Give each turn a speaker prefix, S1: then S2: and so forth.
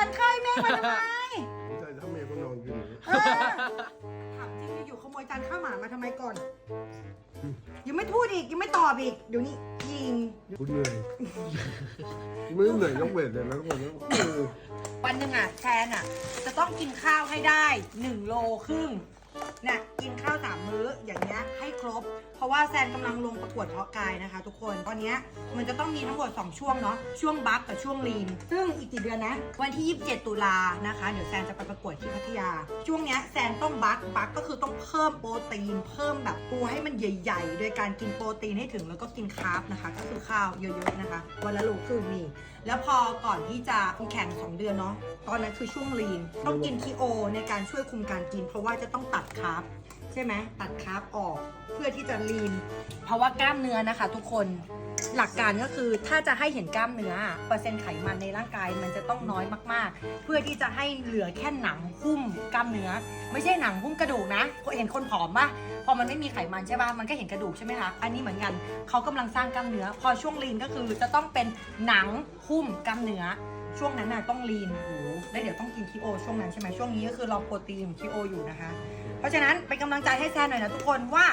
S1: มาทำไม
S2: ใช่ถ้าเมียก็นอนกิน
S1: เออถามจริงอยู่ๆขโมยจานข้าวหมามาทำไมก่อน ยังไม่พูดอีกยังไม่ตอบอีกเดี๋ยวนี้ยิง
S2: คุณเหนื่อยไม่เหนื่อยยกเวทเลยนะทุกคนนะเออ
S1: วันหนึ่งอะแทนอะ จะต้องกินข้าวให้ได้1โลครึ่งเนี่ยกินข้าวสามมื้ออย่างเงี้ยให้ครบ เพราะว่าแซนกำลังลงประกวดเพาะกายนะคะ ทุกคน ตอนนี้มันจะต้องมีทั้งหมด 2 ช่วงเนาะ ช่วงบัคกับช่วงลีน ซึ่งอีกกี่เดือนนะ วันที่ 27 ตุลานะคะ เดี๋ยวแซนจะไปประกวดที่พัทยา ช่วงเนี้ยแซนต้องบัคบัคก็คือต้องเพิ่มโปรตีน เพิ่มแบบปูให้มันใหญ่ ๆ โดยการกินโปรตีนให้ถึงแล้วก็กินคาร์บนะคะ ก็คือข้าวเยอะๆนะคะ วันละโลครึ่งนี่แล้วพอก่อนที่จะแข่ง 2 เดือนเนาะ ตอนนั้นคือช่วงลีน ต้องกินทีโอในการช่วยคุมการกิน เพราะว่าจะต้องตัดคาร์บใช่ไหมตัดคาร์บออกเพื่อที่จะลีน เพราะว่ากล้ามเนื้อนะคะ ทุกคนหลักการก็คือถ้าจะให้เห็นกล้ามเนื้อเปอร์เซ็นต์ไขมันในร่างกายมันจะต้องน้อยมากๆ เพื่อที่จะให้เหลือแค่หนังหุ้มกล้ามเนื้อ ไม่ใช่หนังหุ้มกระดูกนะเห็นคนผอมปะพอมันไม่มีไขมันใช่ปะมันก็เห็นกระดูกใช่ไหมคะอันนี้เหมือนกันเขากำลังสร้างกล้ามเนื้อ พอช่วงลีนก็คือจะต้องเป็นหนังหุ้มกล้ามเนื้อ ช่วงนั้นน่ะต้องลีนโอ้โหแล้วเดี๋ยวต้องกินคีโอช่วงนั้นใช่ไหมช่วงนี้ก็คือรอโปรตีนคีโออยู่นะคะ เพราะฉะนั้นเป็นกำลังใจให้แซนหน่อยนะทุกคนว่า